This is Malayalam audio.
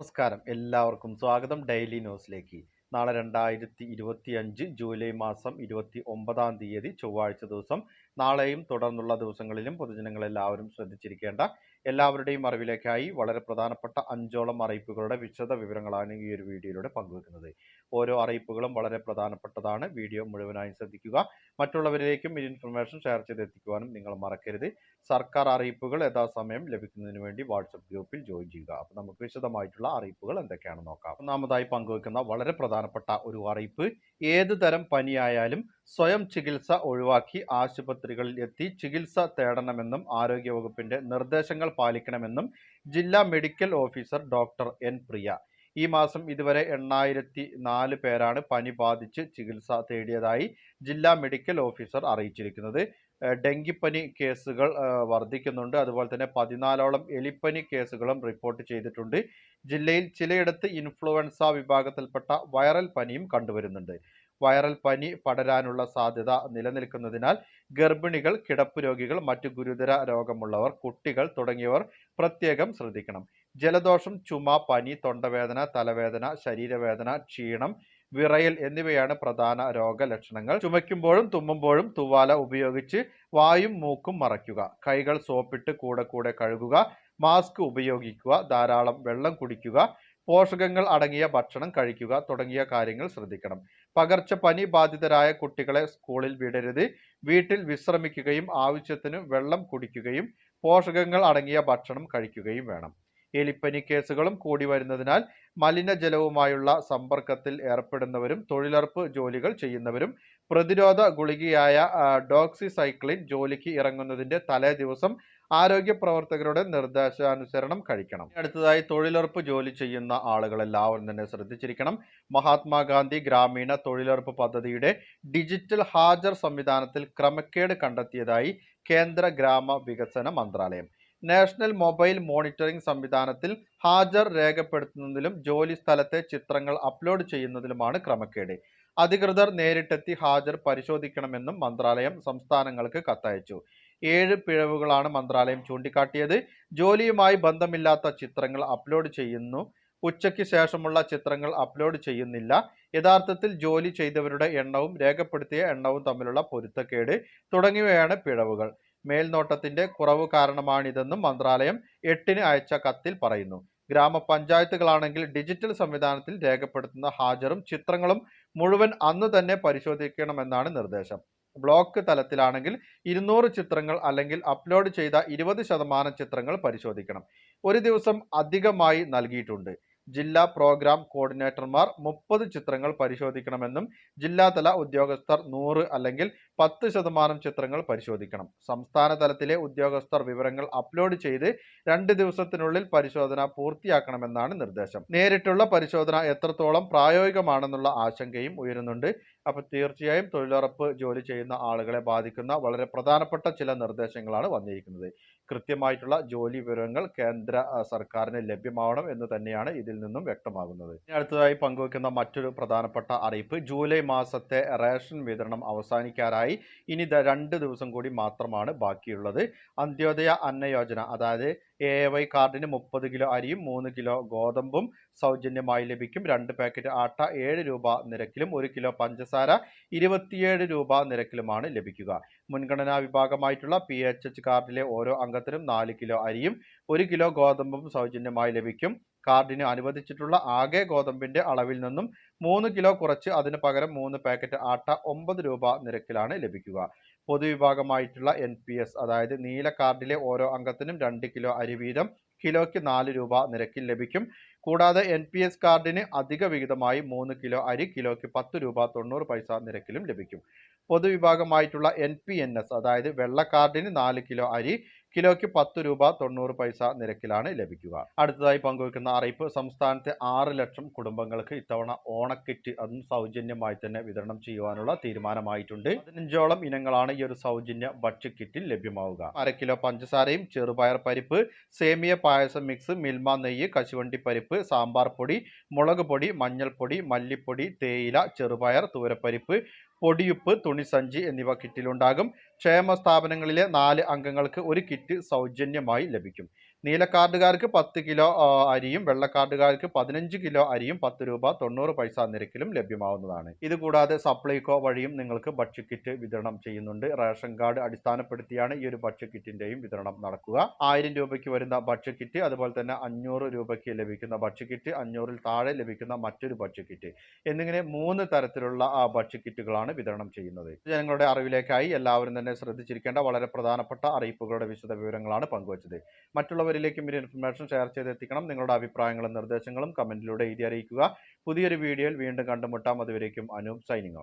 നമസ്കാരം. എല്ലാവർക്കും സ്വാഗതം ഡെയിലി ന്യൂസിലേക്ക്. നാളെ രണ്ടായിരത്തി ഇരുപത്തി അഞ്ച് ജൂലൈ മാസം ഇരുപത്തി ഒമ്പതാം തീയതി ചൊവ്വാഴ്ച ദിവസം നാളെയും തുടർന്നുള്ള ദിവസങ്ങളിലും പൊതുജനങ്ങൾ എല്ലാവരും ശ്രദ്ധിച്ചിരിക്കേണ്ട എല്ലാവരുടെയും അറിവിലേക്കായി വളരെ പ്രധാനപ്പെട്ട അഞ്ചോളം അറിയിപ്പുകളുടെ വിശദ വിവരങ്ങളാണ് ഈ ഒരു വീഡിയോയിലൂടെ പങ്കുവെക്കുന്നത്. ഓരോ അറിയിപ്പുകളും വളരെ പ്രധാനപ്പെട്ടതാണ്. വീഡിയോ മുഴുവനായും ശ്രദ്ധിക്കുക. മറ്റുള്ളവരിലേക്കും ഈ ഇൻഫർമേഷൻ ഷെയർ ചെയ്തെത്തിക്കുവാനും നിങ്ങൾ മറക്കരുത്. സർക്കാർ അറിയിപ്പുകൾ യഥാസമയം ലഭിക്കുന്നതിന് വേണ്ടി വാട്സപ്പ് ഗ്രൂപ്പിൽ ജോയിൻ ചെയ്യുക. അപ്പോൾ നമുക്ക് വിശദമായിട്ടുള്ള അറിയിപ്പുകൾ എന്തൊക്കെയാണെന്ന് നോക്കാം. ഒന്നാമതായി പങ്കുവെക്കുന്ന വളരെ പ്രധാനപ്പെട്ട ഒരു അറിയിപ്പ്. ഏത് തരം പനിയായാലും സ്വയം ചികിത്സ ഒഴിവാക്കി ആശുപത്രികളിൽ എത്തി ചികിത്സ തേടണമെന്നും ആരോഗ്യവകുപ്പിന്റെ നിർദ്ദേശങ്ങൾ പാലിക്കണമെന്നും ജില്ലാ medical officer doctor N Priya. ഈ മാസം ഇതുവരെ എണ്ണായിരത്തി നാല് പേരാണ് പനി ബാധിച്ച് ചികിത്സ തേടിയതായി ജില്ലാ മെഡിക്കൽ ഓഫീസർ അറിയിച്ചിരിക്കുന്നത്. ഡെങ്കിപ്പനി കേസുകൾ വർദ്ധിക്കുന്നുണ്ട്. അതുപോലെ തന്നെ പതിനാലോളം എലിപ്പനി കേസുകളും റിപ്പോർട്ട് ചെയ്തിട്ടുണ്ട്. ജില്ലയിൽ ചിലയിടത്ത് ഇൻഫ്ലുവൻസ വിഭാഗത്തിൽപ്പെട്ട വൈറൽ പനിയും കണ്ടുവരുന്നുണ്ട്. വൈറൽ പനി പടരാനുള്ള സാധ്യത നിലനിൽക്കുന്നതിനാൽ ഗർഭിണികൾ കിടപ്പ് രോഗികൾ മറ്റു ഗുരുതര രോഗമുള്ളവർ കുട്ടികൾ തുടങ്ങിയവർ പ്രത്യേകം ശ്രദ്ധിക്കണം. ജലദോഷം ചുമ പനി തൊണ്ടവേദന തലവേദന ശരീരവേദന ക്ഷീണം വിറയൽ എന്നിവയാണ് പ്രധാന രോഗലക്ഷണങ്ങൾ. ചുമയ്ക്കുമ്പോഴും തുമ്മുമ്പോഴും തുവാല ഉപയോഗിച്ച് വായും മൂക്കും മറയ്ക്കുക. കൈകൾ സോപ്പിട്ട് കൂടെ കൂടെ കഴുകുക. മാസ്ക് ഉപയോഗിക്കുക. ധാരാളം വെള്ളം കുടിക്കുക. പോഷകങ്ങൾ അടങ്ങിയ ഭക്ഷണം കഴിക്കുക തുടങ്ങിയ കാര്യങ്ങൾ ശ്രദ്ധിക്കണം. പകർച്ചപ്പനി ബാധിതരായ കുട്ടികളെ സ്കൂളിൽ വിടരുത്. വീട്ടിൽ വിശ്രമിക്കുകയും ആവശ്യത്തിന് വെള്ളം കുടിക്കുകയും പോഷകങ്ങൾ അടങ്ങിയ ഭക്ഷണം കഴിക്കുകയും വേണം. എലിപ്പനി കേസുകളും കൂടി വരുന്നതിനാൽ മലിനജലവുമായുള്ള സമ്പർക്കത്തിൽ ഏർപ്പെടുന്നവരും തൊഴിലുറപ്പ് ജോലികൾ ചെയ്യുന്നവരും പ്രതിരോധ ഗുളികയായ ഡോക്സിസൈക്ലിൻ ജോലിക്ക് ഇറങ്ങുന്നതിന്റെ തലേ ദിവസം ആരോഗ്യ പ്രവർത്തകരുടെ നിർദ്ദേശാനുസരണം കഴിക്കണം. അടുത്തതായി തൊഴിലുറപ്പ് ജോലി ചെയ്യുന്ന ആളുകൾ എല്ലാവരും തന്നെ ശ്രദ്ധിച്ചിരിക്കണം. മഹാത്മാഗാന്ധി ഗ്രാമീണ തൊഴിലുറപ്പ് പദ്ധതിയുടെ ഡിജിറ്റൽ ഹാജർ സംവിധാനത്തിൽ ക്രമക്കേട് കണ്ടെത്തിയതായി കേന്ദ്ര ഗ്രാമ വികസന മന്ത്രാലയം. നാഷണൽ മൊബൈൽ മോണിറ്ററിംഗ് സംവിധാനത്തിൽ ഹാജർ രേഖപ്പെടുത്തുന്നതിലും ജോലി സ്ഥലത്തെ ചിത്രങ്ങൾ അപ്ലോഡ് ചെയ്യുന്നതിലുമാണ് ക്രമക്കേട്. അധികൃതർ നേരിട്ടെത്തി ഹാജർ പരിശോധിക്കണമെന്നും മന്ത്രാലയം സംസ്ഥാനങ്ങൾക്ക് കത്തയച്ചു. ഏഴ് പിഴവുകളാണ് മന്ത്രാലയം ചൂണ്ടിക്കാട്ടിയത്. ജോലിയുമായി ബന്ധമില്ലാത്ത ചിത്രങ്ങൾ അപ്ലോഡ് ചെയ്യുന്നു. ഉച്ചയ്ക്ക് ശേഷമുള്ള ചിത്രങ്ങൾ അപ്ലോഡ് ചെയ്യുന്നില്ല. യഥാർത്ഥത്തിൽ ജോലി ചെയ്തവരുടെ എണ്ണവും രേഖപ്പെടുത്തിയ എണ്ണവും തമ്മിലുള്ള പൊരുത്തക്കേട് തുടങ്ങിയവയാണ് പിഴവുകൾ. മേൽനോട്ടത്തിന്റെ കുറവ് കാരണമാണിതെന്നും മന്ത്രാലയം എട്ടിന് അയച്ച കത്തിൽ പറയുന്നു. ഗ്രാമപഞ്ചായത്തുകളാണെങ്കിൽ ഡിജിറ്റൽ സംവിധാനത്തിൽ രേഖപ്പെടുത്തുന്ന ഹാജറും ചിത്രങ്ങളും മുഴുവൻ അന്ന് തന്നെ പരിശോധിക്കണമെന്നാണ് നിർദ്ദേശം. ബ്ലോക്ക് തലത്തിലാണെങ്കിൽ ഇരുന്നൂറ് ചിത്രങ്ങൾ അല്ലെങ്കിൽ അപ്ലോഡ് ചെയ്ത ഇരുപത് ശതമാനം ചിത്രങ്ങൾ പരിശോധിക്കണം. ഒരു ദിവസം അധികമായി നൽകിയിട്ടുണ്ട്. ജില്ലാ പ്രോഗ്രാം കോർഡിനേറ്റർമാർ മുപ്പത് ചിത്രങ്ങൾ പരിശോധിക്കണമെന്നും ജില്ലാതല ഉദ്യോഗസ്ഥർ നൂറ് അല്ലെങ്കിൽ പത്ത് ശതമാനം ചിത്രങ്ങൾ പരിശോധിക്കണം. സംസ്ഥാന തലത്തിലെ ഉദ്യോഗസ്ഥർ വിവരങ്ങൾ അപ്ലോഡ് ചെയ്ത് രണ്ട് ദിവസത്തിനുള്ളിൽ പരിശോധന പൂർത്തിയാക്കണമെന്നാണ് നിർദ്ദേശം. നേരിട്ടുള്ള പരിശോധന എത്രത്തോളം പ്രായോഗികമാണെന്നുള്ള ആശങ്കയും ഉയരുന്നുണ്ട്. അപ്പോൾ തീർച്ചയായും തൊഴിലുറപ്പ് ജോലി ചെയ്യുന്ന ആളുകളെ ബാധിക്കുന്ന വളരെ പ്രധാനപ്പെട്ട ചില നിർദ്ദേശങ്ങളാണ് വന്നിരിക്കുന്നത്. കൃത്യമായിട്ടുള്ള ജോലി വിവരങ്ങൾ കേന്ദ്ര സർക്കാരിന് ലഭ്യമാവണം എന്ന് തന്നെയാണ് ഇതിൽ നിന്നും വ്യക്തമാകുന്നത്. അടുത്തതായി പങ്കുവയ്ക്കുന്ന മറ്റൊരു പ്രധാനപ്പെട്ട അറിയിപ്പ് ജൂലൈ മാസത്തെ റേഷൻ വിതരണം അവസാനിക്കാറായി ഇനി രണ്ട് ദിവസം കൂടി മാത്രമാണ് ബാക്കിയുള്ളത്. അന്ത്യോദയ അന്ന യോജന അതായത് എ വൈ കാർഡിന് മുപ്പത് കിലോ അരിയും മൂന്ന് കിലോ ഗോതമ്പും സൗജന്യമായി ലഭിക്കും. രണ്ട് പാക്കറ്റ് ആട്ട ഏഴ് രൂപ നിരക്കിലും ഒരു കിലോ പഞ്ചസാര ഇരുപത്തിയേഴ് രൂപ നിരക്കിലുമാണ് ലഭിക്കുക. മുൻഗണനാ വിഭാഗമായിട്ടുള്ള പി എച്ച് എച്ച് കാർഡിലെ ഓരോ അംഗത്തിനും നാല് കിലോ അരിയും ഒരു കിലോ ഗോതമ്പും സൗജന്യമായി ലഭിക്കും. കാർഡിന് അനുവദിച്ചിട്ടുള്ള ആകെ ഗോതമ്പിന്റെ അളവിൽ നിന്നും മൂന്ന് കിലോ കുറച്ച് അതിന് പകരം മൂന്ന് പാക്കറ്റ് ആട്ട ഒമ്പത് രൂപ നിരക്കിലാണ് ലഭിക്കുക. പൊതുവിഭാഗമായിട്ടുള്ള എൻ പി എസ് അതായത് നീല കാർഡിലെ ഓരോ അംഗത്തിനും രണ്ട് കിലോ അരി വീതം കിലോയ്ക്ക് നാല് രൂപ നിരക്കിൽ ലഭിക്കും. കൂടാതെ എൻ പി എസ് കാർഡിന് അധിക വിഹിതമായി മൂന്ന് കിലോ അരി കിലോയ്ക്ക് പത്ത് രൂപ തൊണ്ണൂറ് പൈസ നിരക്കിലും ലഭിക്കും. പൊതുവിഭാഗമായിട്ടുള്ള എൻ പി എൻ എസ് അതായത് വെള്ള കാർഡിന് നാല് കിലോ അരി കിലോയ്ക്ക് പത്ത് രൂപ തൊണ്ണൂറ് പൈസ നിരക്കിലാണ് ലഭിക്കുക. അടുത്തതായി പങ്കുവയ്ക്കുന്ന അറിയിപ്പ് സംസ്ഥാനത്തെ ആറ് ലക്ഷം കുടുംബങ്ങൾക്ക് ഇത്തവണ ഓണക്കിറ്റ് അതും സൗജന്യമായി തന്നെ വിതരണം ചെയ്യുവാനുള്ള തീരുമാനമായിട്ടുണ്ട്. പതിനഞ്ചോളം ഇനങ്ങളാണ് ഈ ഒരു സൗജന്യ ഭക്ഷ്യക്കിറ്റിൽ ലഭ്യമാവുക. അര കിലോ പഞ്ചസാരയും ചെറുപയർ പരിപ്പ് സേമിയ പായസം മിക്സ് മിൽമ നെയ്യ് കശുവണ്ടി പരിപ്പ് സാമ്പാർ പൊടി മുളക് പൊടി മഞ്ഞൾപ്പൊടി മല്ലിപ്പൊടി തേയില ചെറുപയർ തൂരപ്പരിപ്പ് പൊടിയുപ്പ് തുണിസഞ്ചി എന്നിവ കിറ്റിലുണ്ടാകും. ക്ഷേമ സ്ഥാപനങ്ങളിലെ നാല് അംഗങ്ങൾക്ക് ഒരു കിറ്റ് സൗജന്യമായി ലഭിക്കും. നീല കാർഡുകാർക്ക് പത്ത് കിലോ അരിയും വെള്ള കാർഡുകാർക്ക് പതിനഞ്ച് കിലോ അരിയും പത്ത് രൂപ തൊണ്ണൂറ് പൈസ നിരക്കിലും ലഭ്യമാവുന്നതാണ്. ഇതുകൂടാതെ സപ്ലൈകോ വഴിയും നിങ്ങൾക്ക് ഭക്ഷ്യക്കിറ്റ് വിതരണം ചെയ്യുന്നുണ്ട്. റേഷൻ കാർഡ് അടിസ്ഥാനപ്പെടുത്തിയാണ് ഈ ഒരു ഭക്ഷ്യക്കിറ്റിന്റെയും വിതരണം നടക്കുക. ആയിരം രൂപയ്ക്ക് വരുന്ന ഭക്ഷ്യക്കിറ്റ് അതുപോലെ തന്നെ അഞ്ഞൂറ് രൂപയ്ക്ക് ലഭിക്കുന്ന ഭക്ഷ്യക്കിറ്റ് അഞ്ഞൂറിൽ താഴെ ലഭിക്കുന്ന മറ്റൊരു ഭക്ഷ്യക്കിറ്റ് എന്നിങ്ങനെ മൂന്ന് തരത്തിലുള്ള ഭക്ഷ്യക്കിറ്റുകളാണ് വിതരണം ചെയ്യുന്നത്. ജനങ്ങളുടെ അറിവിലേക്കായി എല്ലാവരും തന്നെ ശ്രദ്ധിച്ചിരിക്കേണ്ട വളരെ പ്രധാനപ്പെട്ട അറിയിപ്പുകളുടെ വിശദ വിവരങ്ങളാണ് പങ്കുവച്ചത് മറ്റുള്ളവരിലേക്കും ഒരു ഇൻഫർമേഷൻ ഷെയർ ചെയ്തെത്തിക്കണം. നിങ്ങളുടെ അഭിപ്രായങ്ങളും നിർദ്ദേശങ്ങളും കമന്റിലൂടെ എഴുതി അറിയിക്കുക. പുതിയൊരു വീഡിയോയിൽ വീണ്ടും കണ്ടുമുട്ടാം. അതുവരേക്കും അനൂപ് സൈനിങ് ഔട്ട്